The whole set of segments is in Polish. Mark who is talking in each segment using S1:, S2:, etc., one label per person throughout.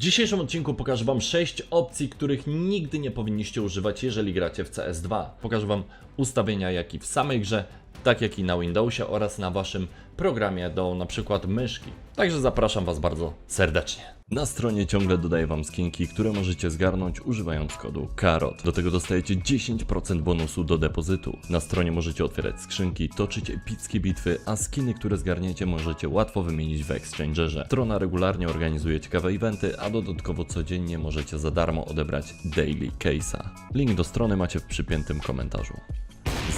S1: dzisiejszym odcinku pokażę Wam 6 opcji, których nigdy nie powinniście używać, jeżeli gracie w CS2. Pokażę Wam ustawienia, jak i w samej grze, tak jak i na Windowsie oraz na Waszym programie do na przykład myszki. Także zapraszam Was bardzo serdecznie. Na stronie ciągle dodaję Wam skinki, które możecie zgarnąć używając kodu KAROT. Do tego dostajecie 10% bonusu do depozytu. Na stronie możecie otwierać skrzynki, toczyć epickie bitwy, a skiny, które zgarniecie możecie łatwo wymienić w Exchangerze. Strona regularnie organizuje ciekawe eventy, a dodatkowo codziennie możecie za darmo odebrać Daily Case'a. Link do strony macie w przypiętym komentarzu.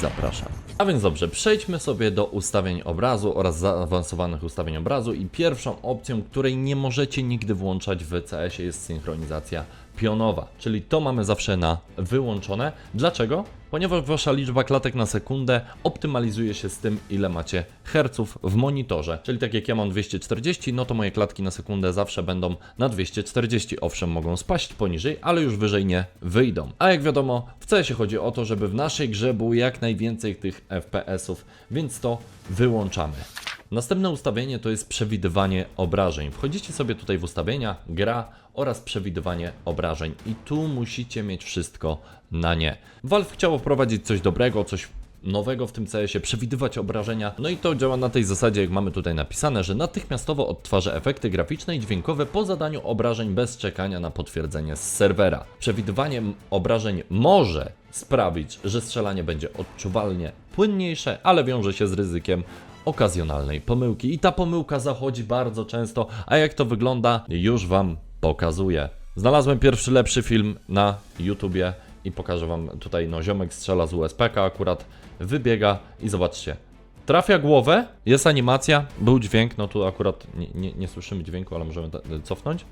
S1: Zapraszam. A więc dobrze, przejdźmy sobie do ustawień obrazu oraz zaawansowanych ustawień obrazu i pierwszą opcją, której nie możecie nigdy włączać w CS-ie jest synchronizacja pionowa, czyli to mamy zawsze na wyłączone. Dlaczego? Ponieważ wasza liczba klatek na sekundę optymalizuje się z tym, ile macie herców w monitorze. Czyli tak jak ja mam 240, no to moje klatki na sekundę zawsze będą na 240. Owszem, mogą spaść poniżej, ale już wyżej nie wyjdą. A jak wiadomo, w CS chodzi o to, żeby w naszej grze było jak najwięcej tych FPS-ów, więc to wyłączamy. Następne ustawienie to jest przewidywanie obrażeń. Wchodzicie sobie tutaj w ustawienia, gra oraz przewidywanie obrażeń i tu musicie mieć wszystko na nie. Valve chciało wprowadzić coś dobrego, coś nowego w tym CS-ie, przewidywać obrażenia. No i to działa na tej zasadzie, jak mamy tutaj napisane, że natychmiastowo odtwarza efekty graficzne i dźwiękowe po zadaniu obrażeń bez czekania na potwierdzenie z serwera. Przewidywanie obrażeń może sprawić, że strzelanie będzie odczuwalnie płynniejsze, ale wiąże się z ryzykiem okazjonalnej pomyłki. I ta pomyłka zachodzi bardzo często, a jak to wygląda, już Wam pokazuję. Znalazłem pierwszy lepszy film na YouTubie i pokażę Wam tutaj, no ziomek strzela z USPK akurat, wybiega i zobaczcie. Trafia głowę, jest animacja, był dźwięk, no tu akurat nie, nie, nie słyszymy dźwięku, ale możemy cofnąć.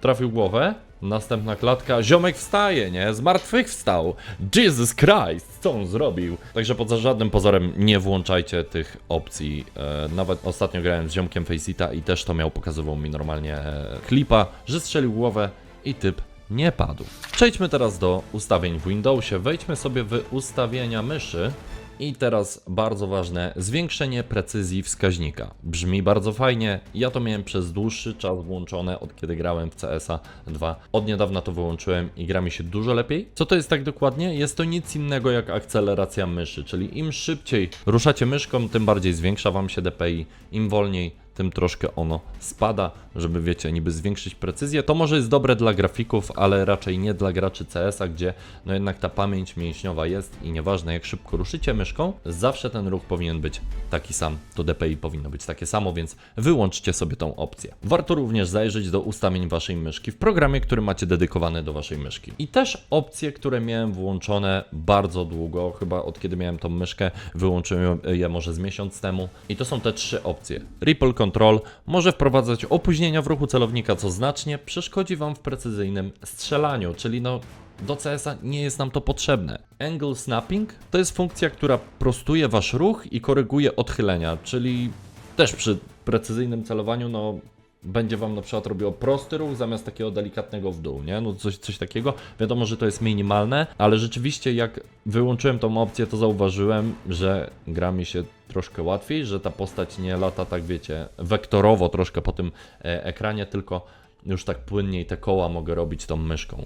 S1: Trafił głowę, następna klatka, ziomek wstaje, nie? Z martwych wstał. Jesus Christ, co on zrobił? Także pod żadnym pozorem nie włączajcie tych opcji. E, nawet ostatnio grałem z ziomkiem Faceita i też to miał, pokazywał mi normalnie e, klipa, że strzelił głowę i typ nie padł. Przejdźmy teraz do ustawień w Windowsie. Wejdźmy sobie w ustawienia myszy. I teraz bardzo ważne, zwiększenie precyzji wskaźnika. Brzmi bardzo fajnie, ja to miałem przez dłuższy czas włączone, od kiedy grałem w CSa 2. Od niedawna to wyłączyłem i gra mi się dużo lepiej. Co to jest tak dokładnie? Jest to nic innego jak akceleracja myszy, czyli im szybciej ruszacie myszką, tym bardziej zwiększa Wam się DPI, im wolniej tym troszkę ono spada, żeby wiecie, niby zwiększyć precyzję. To może jest dobre dla grafików, ale raczej nie dla graczy CS-a, gdzie no jednak ta pamięć mięśniowa jest i nieważne jak szybko ruszycie myszką, zawsze ten ruch powinien być taki sam. To DPI powinno być takie samo, więc wyłączcie sobie tą opcję. Warto również zajrzeć do ustawień waszej myszki w programie, który macie dedykowany do waszej myszki. I też opcje, które miałem włączone bardzo długo, chyba od kiedy miałem tą myszkę, wyłączyłem je może z miesiąc temu. I to są te trzy opcje. Ripple Control może wprowadzać opóźnienia w ruchu celownika, co znacznie przeszkodzi Wam w precyzyjnym strzelaniu, czyli no do CS-a nie jest nam to potrzebne. Angle Snapping to jest funkcja, która prostuje Wasz ruch i koryguje odchylenia, czyli też przy precyzyjnym celowaniu, no będzie Wam na przykład robiło prosty ruch zamiast takiego delikatnego w dół, nie? No coś, coś takiego. Wiadomo, że to jest minimalne, ale rzeczywiście jak wyłączyłem tą opcję, to zauważyłem, że gra mi się troszkę łatwiej, że ta postać nie lata tak, wiecie, wektorowo troszkę po tym e, ekranie, tylko już tak płynniej te koła mogę robić tą myszką.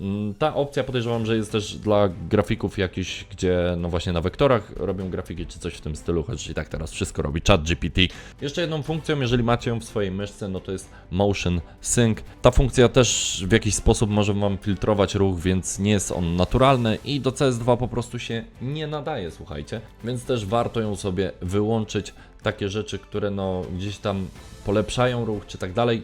S1: Mm, Ta opcja podejrzewam, że jest też dla grafików jakiś, gdzie no właśnie na wektorach robią grafiki czy coś w tym stylu, choć i tak teraz wszystko robi chat GPT. Jeszcze jedną funkcją, jeżeli macie ją w swojej myszce, no to jest Motion Sync. Ta funkcja też w jakiś sposób może Wam filtrować ruch, więc nie jest on naturalny i do CS2 po prostu się nie nadaje, słuchajcie. Więc też warto ją sobie wyłączyć. Takie rzeczy, które no gdzieś tam polepszają ruch czy tak dalej.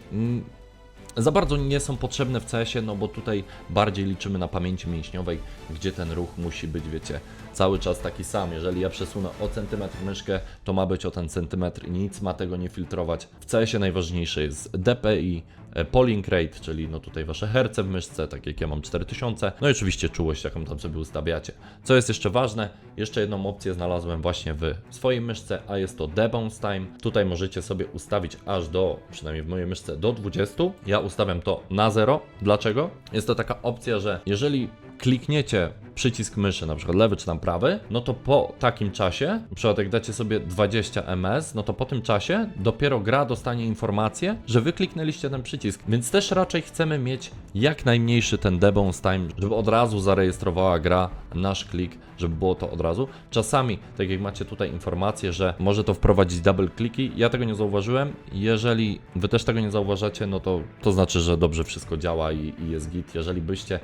S1: Za bardzo nie są potrzebne w CS-ie, no bo tutaj bardziej liczymy na pamięci mięśniowej, gdzie ten ruch musi być, wiecie, cały czas taki sam. Jeżeli ja przesunę o centymetr myszkę, to ma być o ten centymetr i nic ma tego nie filtrować. W CS-ie najważniejsze jest DPI, polling rate, czyli no tutaj wasze herce w myszce, tak jak ja mam 4000, no i oczywiście czułość, jaką tam sobie ustawiacie. Co jest jeszcze ważne, jeszcze jedną opcję znalazłem właśnie w swojej myszce, a jest to debounce time. Tutaj możecie sobie ustawić aż do, przynajmniej w mojej myszce, do 20. Ja ustawiam to na 0. Dlaczego? Jest to taka opcja, że jeżeli klikniecie przycisk myszy, na przykład lewy czy tam prawy, no to po takim czasie, na przykład jak dacie sobie 20 ms, no to po tym czasie dopiero gra dostanie informację, że wy kliknęliście ten przycisk. Więc też raczej chcemy mieć jak najmniejszy ten debounce time, żeby od razu zarejestrowała gra nasz klik, żeby było to od razu. Czasami, tak jak macie tutaj informację, że może to wprowadzić double kliki, ja tego nie zauważyłem. Jeżeli wy też tego nie zauważacie, no to to znaczy, że dobrze wszystko działa i, i jest git. Jeżeli byście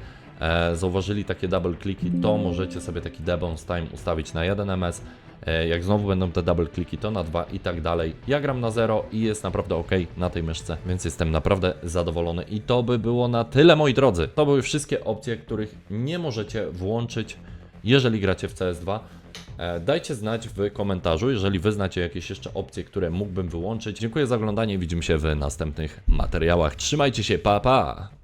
S1: zauważyli takie double kliki, to możecie sobie taki debounce time ustawić na 1 ms. E, jak znowu będą te double kliki, to na 2 i tak dalej. Ja gram na 0 i jest naprawdę ok na tej myszce, więc jestem naprawdę zadowolony. I to by było na tyle, moi drodzy. To były wszystkie opcje, których nie możecie włączyć, jeżeli gracie w CS2. E, Dajcie znać w komentarzu, jeżeli wy znacie jakieś jeszcze opcje, które mógłbym wyłączyć. Dziękuję za oglądanie widzimy się w następnych materiałach. Trzymajcie się, pa pa!